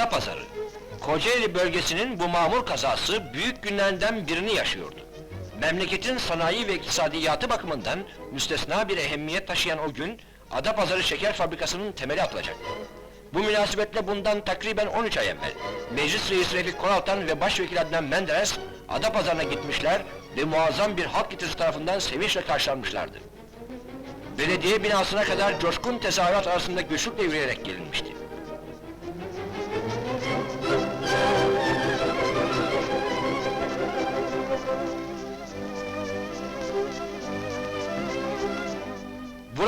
Adapazarı. Kocaeli bölgesinin bu mamur kazası büyük günlerden birini yaşıyordu. Memleketin sanayi ve iktisadiyatı bakımından müstesna bir ehemmiyet taşıyan o gün, Adapazarı Şeker Fabrikası'nın temeli atılacaktı. Bu münasebetle bundan takriben 13 ay evvel, Meclis Reisi Refik Koraltan ve Başvekil Adnan Menderes, Adapazarı'na gitmişler ve muazzam bir halk kitlesi tarafından sevinçle karşılanmışlardı. Belediye binasına kadar coşkun tezahürat arasında güçlükle yürüyerek gelinmişti.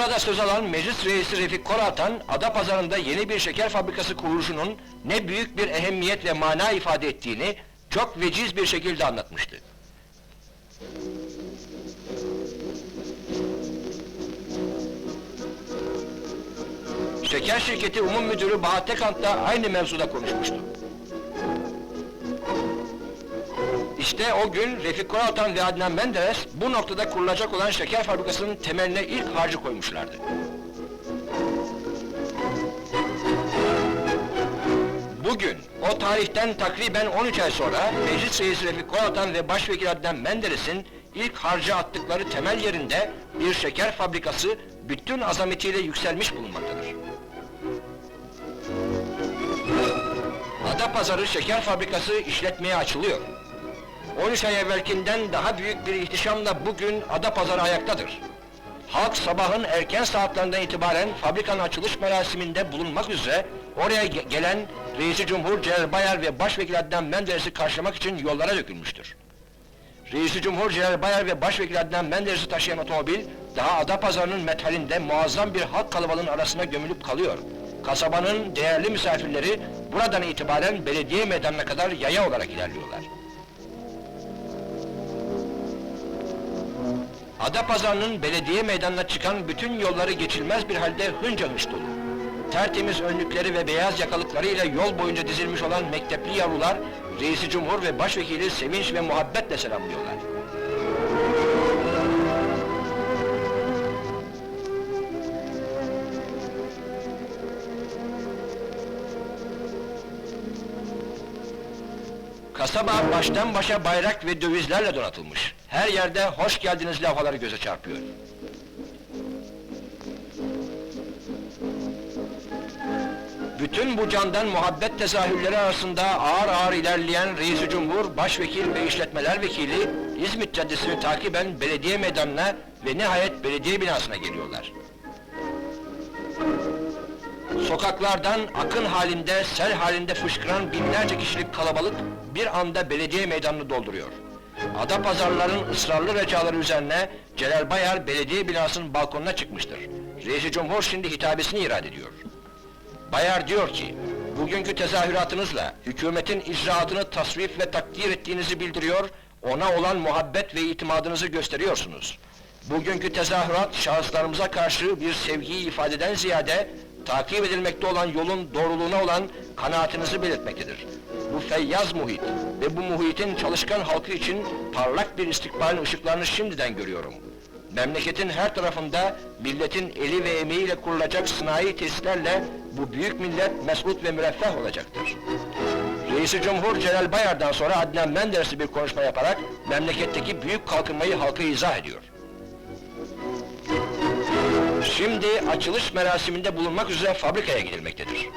Burada söz alan Meclis Reisi Refik Koratan, Adapazarı'nda yeni bir şeker fabrikası kuruluşunun ne büyük bir ehemmiyet ve mana ifade ettiğini çok veciz bir şekilde anlatmıştı. Şeker şirketi umum müdürü Bahat Tekant da aynı mevzuda konuşmuştu. İşte o gün Refik Koraltan ve Adnan Menderes bu noktada kurulacak olan şeker fabrikasının temeline ilk harcı koymuşlardı. Bugün, o tarihten takriben 13 ay sonra Meclis Reisi Refik Koraltan ve Başvekil Adnan Menderes'in ilk harcı attıkları temel yerinde bir şeker fabrikası bütün azametiyle yükselmiş bulunmaktadır. Adapazarı Şeker Fabrikası işletmeye açılıyor. 13 ay evvelkinden daha büyük bir ihtişamla bugün Adapazarı ayaktadır. Halk sabahın erken saatlerinden itibaren fabrikanın açılış merasiminde bulunmak üzere oraya ge- gelen Reisi Cumhur Celal Bayar ve Başvekil Adnan Menderes'i karşılamak için yollara dökülmüştür. Reisi Cumhur Celal Bayar ve Başvekil Adnan Menderes'i taşıyan otomobil, daha Adapazarı'nın metalinde muazzam bir halk kalabalığının arasına gömülüp kalıyor. Kasabanın değerli misafirleri buradan itibaren belediye meydanına kadar yaya olarak ilerliyorlar. Adapazarı'nın belediye meydanına çıkan bütün yolları geçilmez bir halde hınca hınç dolu. Tertemiz önlükleri ve beyaz yakalıklarıyla yol boyunca dizilmiş olan mektepli yavrular, Reisi Cumhur ve Başvekili sevinç ve muhabbetle selamlıyorlar. Kasaba baştan başa bayrak ve dövizlerle donatılmış. Her yerde hoş geldiniz levhaları göze çarpıyor. Bütün bu candan muhabbet tezahürleri arasında ağır ağır ilerleyen Reisi Cumhur, Başvekil ve İşletmeler Vekili İzmit Caddesi'ni takiben belediye meydanına ve nihayet belediye binasına geliyorlar. Sokaklardan akın halinde, sel halinde fışkıran binlerce kişilik kalabalık bir anda belediye meydanını dolduruyor. Adapazarlıların ısrarlı recaları üzerine Celal Bayar belediye binasının balkonuna çıkmıştır. Reisi Cumhur şimdi hitabesini irade ediyor. Bayar diyor ki, bugünkü tezahüratınızla hükümetin icraatını tasvip ve takdir ettiğinizi bildiriyor, ona olan muhabbet ve itimadınızı gösteriyorsunuz. Bugünkü tezahürat şahıslarımıza karşı bir sevgiyi ifadeden ziyade takip edilmekte olan yolun doğruluğuna olan kanaatinizi belirtmektedir. Bu feyyaz muhit ve bu muhitin çalışkan halkı için parlak bir istikbalin ışıklarını şimdiden görüyorum. Memleketin her tarafında milletin eli ve emeğiyle kurulacak sınai tesislerle bu büyük millet mesut ve müreffeh olacaktır. Reisi Cumhur Celal Bayar'dan sonra Adnan Menderes'i bir konuşma yaparak memleketteki büyük kalkınmayı halka izah ediyor. Şimdi açılış merasiminde bulunmak üzere fabrikaya gidilmektedir.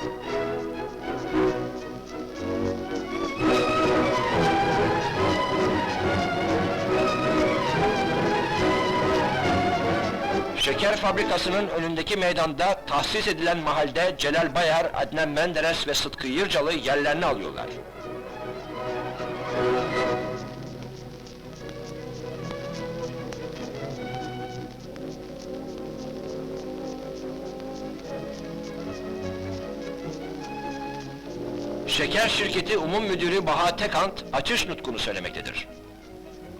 Şeker fabrikasının önündeki meydanda tahsis edilen mahalde Celal Bayar, Adnan Menderes ve Sıtkı Yırcalı yerlerini alıyorlar. Şeker Şirketi Umum Müdürü Baha Tekant açış nutkunu söylemektedir.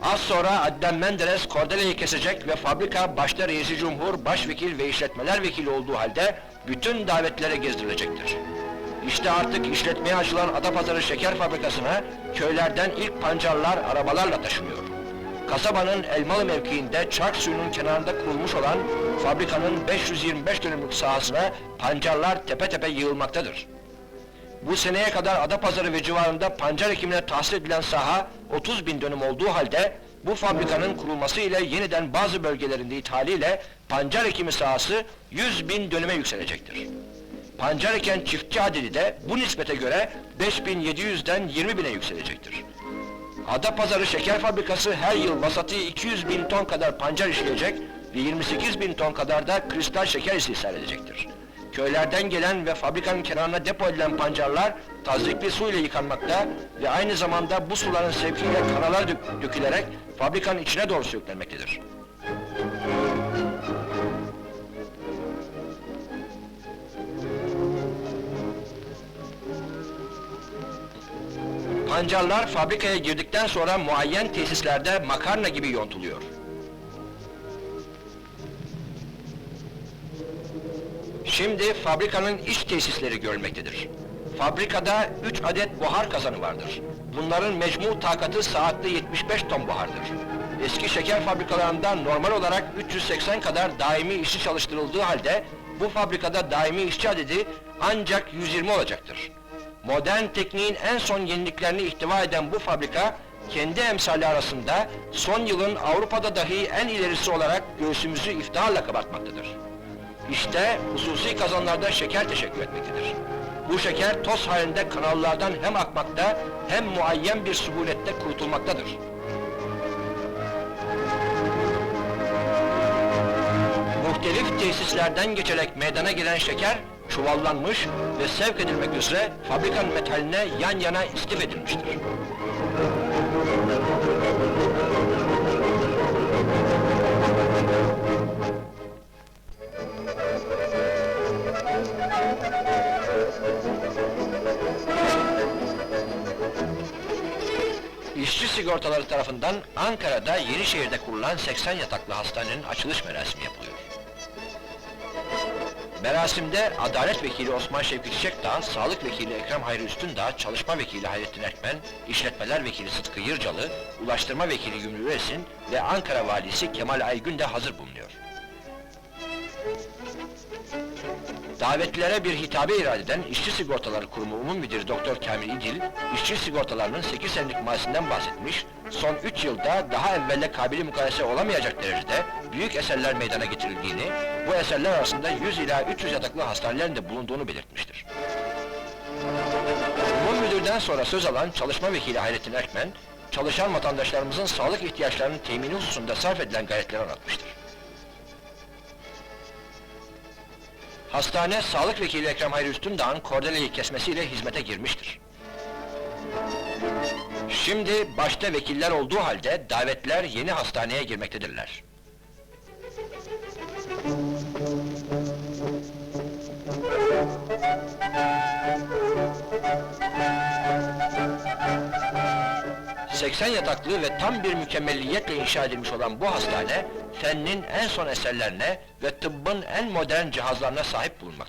Az sonra Adnan Menderes kordeleyi kesecek ve fabrika başta Reisi Cumhur, Başvekil ve İşletmeler Vekili olduğu halde bütün davetlere gezdirilecektir. İşte artık işletmeye açılan Adapazarı Şeker Fabrikası'na köylerden ilk pancarlar arabalarla taşınıyor. Kasabanın Elmalı mevkiinde çark suyunun kenarında kurulmuş olan fabrikanın 525 dönümlük sahasına pancarlar tepe tepe yığılmaktadır. Bu seneye kadar Adapazarı ve civarında pancar ekimine tahsis edilen saha 30 bin dönüm olduğu halde bu fabrikanın kurulması ile yeniden bazı bölgelerinde ithaliyle pancar ekimi sahası 100 bin dönüme yükselecektir. Pancar eken çiftçi adedi de bu nispete göre 5700'den 20 bine yükselecektir. Adapazarı Şeker Fabrikası her yıl vasatı 200 bin ton kadar pancar işleyecek ve 28 bin ton kadar da kristal şeker istihsal edecektir. Köylerden gelen ve fabrikanın kenarına depo edilen pancarlar tazikli su ile yıkanmakta ve aynı zamanda bu suların sevkiyle kanala dök- dökülerek fabrikanın içine doğru sürüklenmektedir. Pancarlar fabrikaya girdikten sonra muayyen tesislerde makarna gibi yontuluyor. Şimdi fabrikanın iç tesisleri görülmektedir. Fabrikada 3 adet buhar kazanı vardır. Bunların mecmu takatı saatte 75 ton buhardır. Eski şeker fabrikalarında normal olarak 380 kadar daimi işçi çalıştırıldığı halde bu fabrikada daimi işçi adedi ancak 120 olacaktır. Modern tekniğin en son yeniliklerini ihtiva eden bu fabrika, kendi emsali arasında son yılın Avrupa'da dahi en ilerisi olarak göğsümüzü iftiharla kabartmaktadır. İşte hususi kazanlarda şeker teşekkür etmektedir. Bu şeker toz halinde kanallardan hem akmakta hem muayyen bir suhulette kurutulmaktadır. Muhtelif tesislerden geçerek meydana gelen şeker çuvallanmış ve sevk edilmek üzere fabrikanın metaline yan yana istif edilmiştir. İşçi sigortaları tarafından Ankara'da Yenişehir'de kurulan 80 yataklı hastanenin açılış merasimi yapılıyor. Merasimde Adalet Vekili Osman Şevki Çiçekdağ, Sağlık Vekili Ekrem Hayri Üstündağ, Çalışma Vekili Hayrettin Erkmen, İşletmeler Vekili Sıtkı Yırcalı, Ulaştırma Vekili Gümrü Üresin ve Ankara Valisi Kemal Aygün de hazır bulunuyor. Davetlilere bir hitabe irade eden İşçi Sigortaları Kurumu Umum Müdürü Doktor Kamil İdil, işçi sigortalarının 8 senelik mazisinden bahsetmiş, son 3 yılda daha evvelle kabili mukayese olamayacak derecede büyük eserler meydana getirildiğini, bu eserler arasında 100 ila 300 yataklı hastanelerin de bulunduğunu belirtmiştir. Umum Müdürden sonra söz alan Çalışma Vekili Hayrettin Erkmen, çalışan vatandaşlarımızın sağlık ihtiyaçlarının temini hususunda sarf edilen gayretleri anlatmıştır. Hastane, Sağlık Vekili Ekrem Hayri Üstündağ'ın kordeleyi kesmesiyle hizmete girmiştir. Şimdi başta vekiller olduğu halde davetler yeni hastaneye girmektedirler. ...80 yataklı ve tam bir mükemmelliyetle inşa edilmiş olan bu hastane... ...fennin en son eserlerine ve tıbbın en modern cihazlarına sahip bulunmaktadır.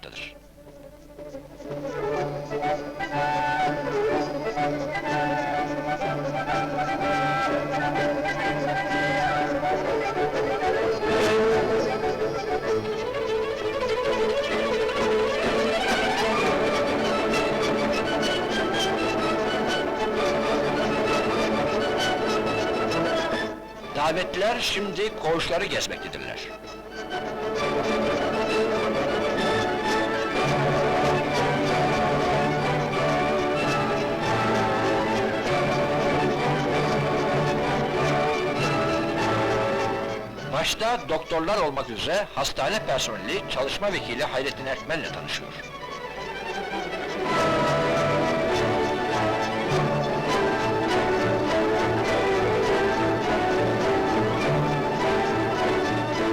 Davetliler şimdi koğuşları gezmektedirler. Başta doktorlar olmak üzere hastane personeli çalışma vekili Hayrettin Erkmen'le tanışıyor.